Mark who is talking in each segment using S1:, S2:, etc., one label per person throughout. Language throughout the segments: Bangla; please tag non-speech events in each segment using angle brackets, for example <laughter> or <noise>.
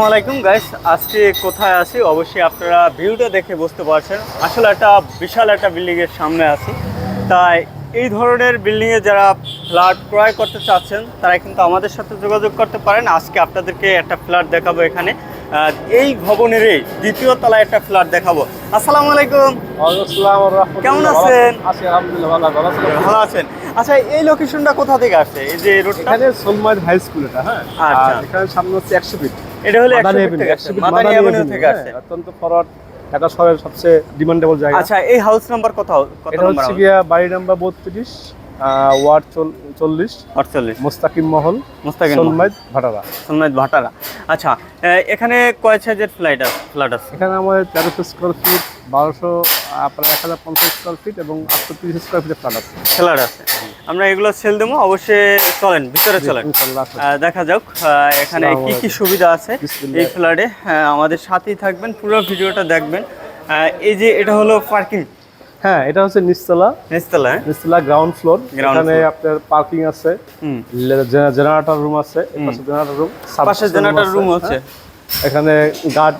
S1: আসসালামাইকুম গাইস আজকে কোথায় আছি? অবশ্যই আপনারা ভিউটা দেখে বুঝতে পারছেন। আসলে একটা বিশাল একটা বিল্ডিং এর সামনে আছি। তাই এই ধরনের বিল্ডিং এ যারা ফ্ল্যাট ক্রয় করতে চাচ্ছেন তারা কিন্তু আমাদের সাথে যোগাযোগ করতে পারেন। আজকে আপনাদেরকে একটা ফ্ল্যাট দেখাবো এখানে। এই ভবনেরই দ্বিতীয় তলায় একটা ফ্ল্যাট দেখাবো। আসসালামু আলাইকুম কেমন আছেন?
S2: ভালো আছেন?
S1: আচ্ছা এই লোকেশনটা কোথা থেকে আসছে? এই যে রোডটা
S2: এখানে সোলমাইদ হাই স্কুল এটা হ্যাঁ?
S1: আচ্ছা।
S2: এখানে সামনে হচ্ছে একশো ফিট
S1: এটা হলো
S2: মাদানি
S1: 100
S2: এভিনিউ,
S1: থেকে
S2: 100
S1: আসছে। মাদানি অ্যাভিনিউ থেকে
S2: হ্যাঁ, অত্যন্ত ফরওয়ার্ড ঢাকা শহরের সবচেয়ে ডিমান্ডেবল জায়গা।
S1: আচ্ছা এই হাউস নাম্বার কত কত
S2: এটা হচ্ছে গিয়া বাড়ি নাম্বার বত্রিশ ওয়ার্ড চল- চল্লিশ।
S1: আটচল্লিশ
S2: মোস্তাকিম মহল
S1: মুস্তাকিম
S2: সোলমাইদ ভাটারা।
S1: সোমনাথ ভাটারা। আচ্ছা এখানে কয় সাইজের ফ্লাইট আছে ফ্ল্যাট আছে?
S2: এখানে আমাদের তেরোশো স্কোয়ার ফিট বারোশো প্রায় এক হাজার পঞ্চাশ স্কোয়ার ফিট এবং আটশো তিরিশ স্কোয়ার ফিটের ফ্ল্যাট আছে।
S1: ফ্ল্যাট আছে। আমরা এগুলো সেল দেবো অবশ্যই চলেন ভিতরে চলেন। দেখা যাক এখানে কি কি সুবিধা আছে এই ফ্ল্যাটে আমাদের সাথেই থাকবেন পুরো ভিডিওটা দেখবেন। এই যে এটা হলো পার্কিং
S2: হ্যাঁ এটা হচ্ছে নিচতলা।
S1: নিচতলা হ্যাঁ?
S2: নিচতলা গ্রাউন্ড ফ্লোর এখানে আপনার পার্কিং আছে। জেনারেটর রুম আছে পাশে জেনারেটর রুম
S1: পাশে জেনারেটর রুম আছে
S2: এখানে গার্ড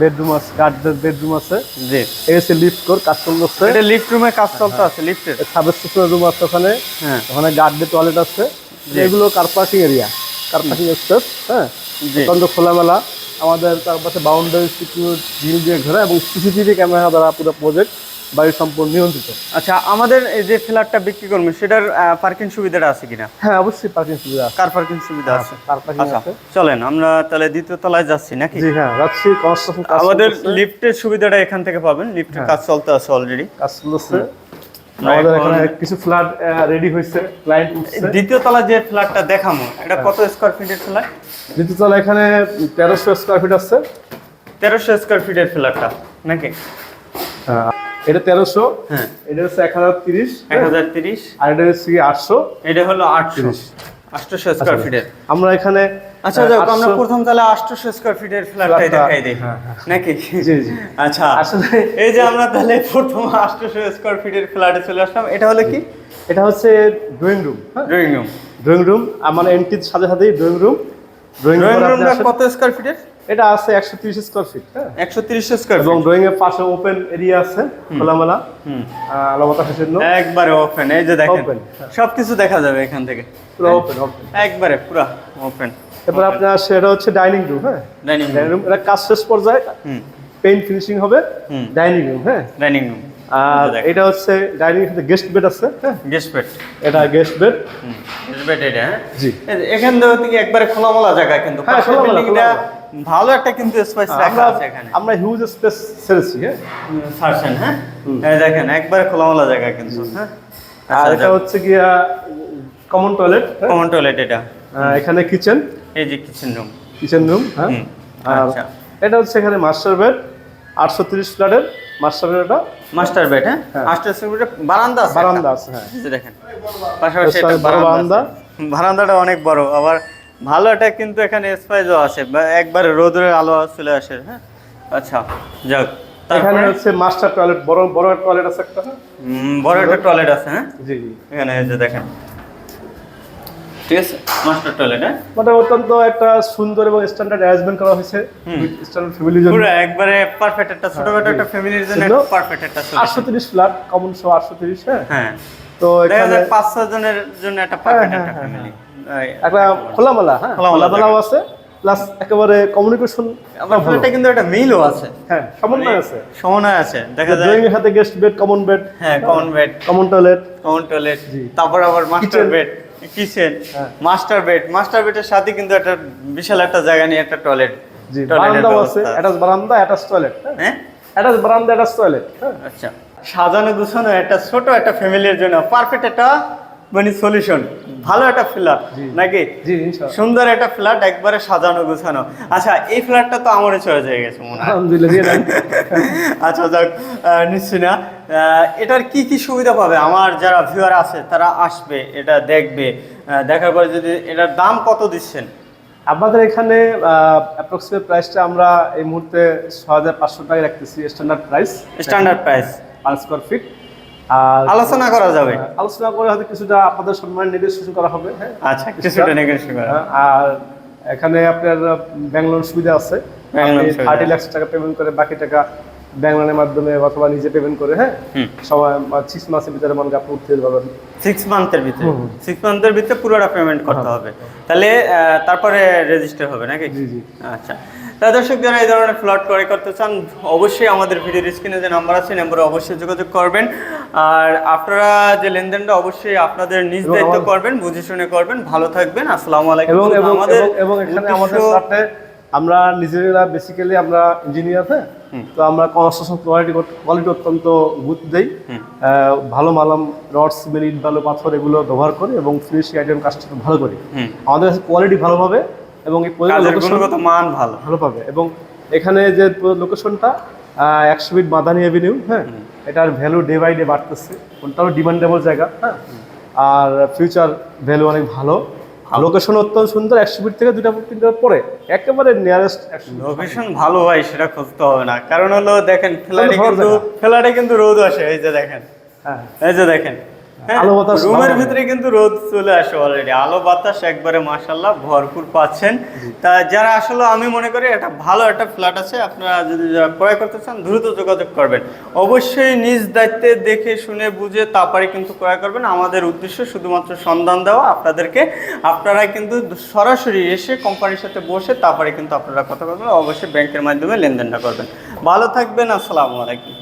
S2: বেডরুম আছে গার্ডদের বেডরুম আছে।
S1: জি।
S2: এই হচ্ছে লিফট কোর কাজ চলতেছে।
S1: এটা লিফট রুমে কাজ চলতে আছে লিফটের
S2: সাবস্টেশনের রুম আছে ওখানে।
S1: হ্যাঁ।
S2: ওখানে গার্ডদের টয়লেট আছে। এগুলো car parking area car parking space হ্যাঁ। অত্যন্ত খোলামেলা। আমাদের তার পাশে বাউন্ডারি সিকিউর ঝিল দিয়ে ঘেরা এবং সিসিটিভি ক্যামেরা দ্বারা পুরো প্রজেক্ট বাড়ি সম্পূর্ণ নিয়ন্ত্রিত।
S1: আচ্ছা আমাদের এই যে ফ্ল্যাটটা বিক্রি করবেন সেটার পার্কিং সুবিধাটা আছে কিনা?
S2: হ্যাঁ অবশ্যই পার্কিং সুবিধা আছে।
S1: কার পার্কিং সুবিধা আছে?
S2: কার পার্কিং
S1: আচ্ছা
S2: আছে।
S1: চলেন আমরা তাহলে দ্বিতীয় তলায় যাচ্ছি নাকি?
S2: জি হ্যাঁ যাচ্ছি কনস্ট্রাকশন কাজ
S1: আমাদের লিফটের সুবিধাটা এখান থেকে পাবেন। লিফটের কাজ চলতে আছে অলরেডি
S2: কাজ
S1: চলছে
S2: আমাদের
S1: এখানে
S2: কিছু ফ্ল্যাট রেডি হয়েছে ক্লায়েন্ট উঠছে।
S1: দ্বিতীয় তলা যে ফ্ল্যাটটা দেখামো এটা কত স্কোয়ার ফিটের ফ্ল্যাট
S2: দ্বিতীয়তলা এখানে তেরোশো স্কোয়ার ফিট আছে।
S1: তেরোশো স্কোয়ার ফিটের ফ্ল্যাটটা নাকি?
S2: হ্যাঁ, এটা তেরোশো
S1: হ্যাঁ।
S2: এটা হচ্ছে এক হাজার তিরিশ
S1: এক হাজার তিরিশ।
S2: আর এটা হচ্ছে আটশো।
S1: এটা হলো আটশো। আটশোশো স্কোয়ার ফিটের
S2: আমরা এখানে
S1: আচ্ছা যাক আমরা প্রথম তাহলে আটশোশো স্কোয়ার ফিটের ফ্ল্যাটটাই দেখাই দিই।
S2: হ্যাঁ,
S1: নাকি?
S2: জি, জি।
S1: আচ্ছা।
S2: আসলে
S1: এই যে আমরা তাহলে প্রথম আটশোশো স্কোয়ার ফিটের ফ্ল্যাটে চলে আসলাম। এটা হলো কি?
S2: এটা হচ্ছে drawing room
S1: drawing room
S2: drawing room আমার এন্ট্রির সাথে সাথেই drawing room drawing
S1: drawing
S2: room
S1: রুমটা কত স্কোয়ার ফিটের
S2: এটা আছে একশো তিরিশ স্কোয়ার ফিট হ্যাঁ?
S1: একশো তিরিশ স্কোয়ার
S2: এবং ড্রয়িং এর পাশে ওপেন এরিয়া আছে খোলামেলা। আলো বাতাসের জন্য
S1: একবারে ওপেন এই যে দেখেন। সবকিছু দেখা যাবে এখান থেকে।
S2: পুরো ওপেন ওপেন
S1: একবারে পুরা ওপেন
S2: এরপর আপনার সেটা হচ্ছে ডাইনিং রুম হ্যাঁ?
S1: ডাইনিং
S2: রুম এটা কাজ শেষ পর্যায়ে।
S1: হুম।
S2: পেইন্ট ফিনিশিং হবে। ডাইনিং রুম হ্যাঁ?
S1: ডাইনিং রুম
S2: আর এটা হচ্ছে ডাইনিং সাথে গেস্ট বেড আছে হ্যাঁ?
S1: গেস্ট বেড
S2: এটা গেস্ট বেড
S1: গেস্ট বেড এটা হ্যাঁ?
S2: জি।
S1: এখান থেকে একবারে খোলামেলা জায়গা কিন্তু।
S2: হ্যাঁ, খোলামেলা।
S1: ভালো একটা কিন্তু স্পেস রাখা আছে এখানে।
S2: আমরা হিউজ স্পেস ছেড়েছি হ্যাঁ?
S1: সার্চেন হ্যাঁ? এই দেখেন একবারে খোলামেলা জায়গা কিন্তু হ্যাঁ?
S2: আর এটা হচ্ছে গিয়া কমন টয়লেট
S1: কমন টয়লেট এটা।
S2: এখানে কিচেন
S1: এই যে কিচেন রুম
S2: কিচেন রুম হ্যাঁ?
S1: আচ্ছা।
S2: এটা হচ্ছে এখানে মাস্টার বেড আটশো তিরিশ ফ্ল্যাটের মাস্টার বেড এটা।
S1: মাস্টার বেড হ্যাঁ?
S2: হ্যাঁ।
S1: মাস্টার সুইটের বারান্দা আছে
S2: বারান্দা আছে হ্যাঁ।
S1: দেখেন পাশাপাশি
S2: বড়
S1: বারান্দা। বারান্দাটা অনেক বড় আবার ভালো একটা কিন্তু এখানে স্পাইসও আছে। একবারে রোদের আলো চলে আসে হ্যাঁ? আচ্ছা যাক।
S2: এখানে হচ্ছে মাস্টার টয়লেট বড় বড় টয়লেট আছে একটা হ্যাঁ?
S1: বড় একটা টয়লেট আছে হ্যাঁ?
S2: জি জি।
S1: এখানে এই যে দেখেন। ঠিক আছে মাস্টার টয়লেট হ্যাঁ?
S2: মানে অত্যন্ত একটা সুন্দর এবং স্ট্যান্ডার্ড অ্যারেঞ্জমেন্ট করা হয়েছে স্ট্যান্ডার্ড ফ্যামিলির জন্য।
S1: পুরো একবারে পারফেক্ট একটা ছোটখাটো একটা ফ্যামিলির জন্য পারফেক্ট একটা।
S2: তিরিশ ফ্ল্যাট কমন তিরিশ হ্যাঁ?
S1: হ্যাঁ।
S2: তো এখানে
S1: পাঁচ ছয় জনের জন্য একটা
S2: হ্যাঁ,
S1: একটা
S2: হ্যাঁ,
S1: ফ্যামিলি
S2: একটা খোলামেলা হ্যাঁ খোলামেলাও আছে প্লাস একেবারে কমিউনিকেশন
S1: আবার কিন্তু একটা মিলও আছে।
S2: হ্যাঁ সমন্বয় আছে।
S1: সমন্বয় আছে দেখা যায়
S2: ড্রয়িং এর সাথে গেস্ট বেড কমন বেড
S1: হ্যাঁ common bed
S2: common toilet
S1: common toilet
S2: জি।
S1: তারপর আবার মাস্টার বেড কিচেন
S2: হ্যাঁ।
S1: মাস্টার বেড মাস্টার বেডের সাথে কিন্তু একটা বিশাল একটা জায়গা নিয়ে একটা টয়লেট
S2: জি বারান্দাও আছে অ্যাটাচ বারান্দা অ্যাটাচ টয়লেট
S1: হ্যাঁ।
S2: অ্যাটাচ বারান্দা অ্যাটাচ টয়লেট হ্যাঁ।
S1: আচ্ছা। সাজানো গুছানো একটা ছোট একটা ফ্যামিলির জন্য পারফেক্ট একটা মানে সলিউশন ভালো একটা ফ্ল্যাট নাকি? সুন্দর একটা ফ্ল্যাট একবারে সাজানো গোছানো। আচ্ছা এই ফ্ল্যাটটা তো আমারই চয়েস হয়ে গেছে মনে
S2: আলহামদুলিল্লাহ <laughs>
S1: আচ্ছা যাক আহ, নিশ্চয়ই না। এটার কি কি সুবিধা পাবে? আমার যারা ভিউয়ার আছে তারা আসবে এটা দেখবে। দেখার পরে যদি এটার দাম কত দিচ্ছেন?
S2: আমাদের এখানে অ্যাপ্রক্সিমেট প্রাইসটা আমরা এই মুহূর্তে ছ হাজার পাঁচশো টাকায় রাখতেছি standard price
S1: standard price
S2: per square feet আর
S1: আলোচনা করা যাবে।
S2: আলোচনা করে হয়তো কিছুটা আপনাদের সম্মান নেগোসিয়েশন করা হবে হ্যাঁ।
S1: আচ্ছা কিছুটা। নেগোসিয়েশন করা।
S2: হ্যাঁ, আর এখানে আপনার ব্যাংক লোন সুবিধা আছে। থার্টি লাখ টাকা পেমেন্ট করে বাকি টাকা ব্যাংক লোনের মাধ্যমে অথবা নিজে পেমেন্ট করে হ্যাঁ। সময় সিক্স মাসের ভিতরে মনে আপনি উঠতে পারবেন
S1: সিক্স মান্থের ভিতরে। সিক্স মান্থের ভিতরে পুরোটা পেমেন্ট করতে
S2: হ্যাঁ।
S1: হবে। তাহলে তারপরে রেজিস্টার হবে নাকি?
S2: জি জি।
S1: আচ্ছা। তা দর্শক যারা এই ধরনের ফ্লট ক্রয় করতে চান অবশ্যই আমাদের ভিডিওর স্ক্রিনে যে নাম্বার আছে নাম্বারে অবশ্যই যোগাযোগ করবেন। আর আপনারা যে লেনদেনটা অবশ্যই আপনাদের নিজ দায়িত্ব করবেন বুঝে শুনে করবেন। ভালো থাকবেন। আসসালামু আলাইকুম।
S2: এবং
S1: আমাদের
S2: এবং এখানে আমাদের সাথে আমরা নিজেরা বেসিক্যালি আমরা ইঞ্জিনিয়ার হ্যাঁ? তো আমরা কনস্ট্রাকশন কোয়ালিটি কোয়ালিটি অত্যন্ত গুরুত্ব দেই। ভালো মালাম রড সিমেন্ট ভালো পাথর এগুলো ব্যবহার করি এবং ফিনিশিং আইটেম কাজটা ভালো করি। আমাদের কাছে কোয়ালিটি ভালো পাবে এবং এই
S1: গুণগত মান ভালো।
S2: ভালো পাবে এবং এখানে যে লোকেশনটা একশো ফিট মাদানি অ্যাভিনিউ হ্যাঁ? এটার ভ্যালু ডে বাই ডে বাড়তেছে। কোনটাও ডিমান্ডেবল জায়গা হ্যাঁ? আর ফিউচার ভ্যালু অনেক ভালো। লোকেশন অত্যন্ত সুন্দর একশো ফিট থেকে দুটা তিনটা পরে একেবারে নিয়ারেস্ট
S1: লোকেশন ভালো হয় সেটা খুঁজতে হবে না। কারণ হলো দেখেন ফ্ল্যাটে কিন্তু। ফ্ল্যাটে কিন্তু রোদ আসে এই যে দেখেন।
S2: হ্যাঁ।
S1: এই যে দেখেন।
S2: আলো বাতাস
S1: রুমের ভিতরে কিন্তু রোদ চলে আসে অলরেডি আলো বাতাস একবারে মাশাল্লাহ ভরপুর পাচ্ছেন। তা যারা আসলে আমি মনে করি এটা ভালো একটা ফ্ল্যাট আছে আপনারা যদি ক্রয় করতে চান দ্রুত যোগাযোগ করবেন। অবশ্যই নিজ দায়িত্বে দেখে শুনে বুঝে তারপরে কিন্তু ক্রয় করবেন। আমাদের উদ্দেশ্য শুধুমাত্র সন্ধান দেওয়া। আপনাদেরকে আপনারা কিন্তু সরাসরি এসে কোম্পানির সাথে বসে তারপরে কিন্তু আপনারা কথা বলবেন। অবশ্যই ব্যাংকের মাধ্যমে লেনদেনটা করবেন। ভালো থাকবেন আসসালামু আলাইকুম।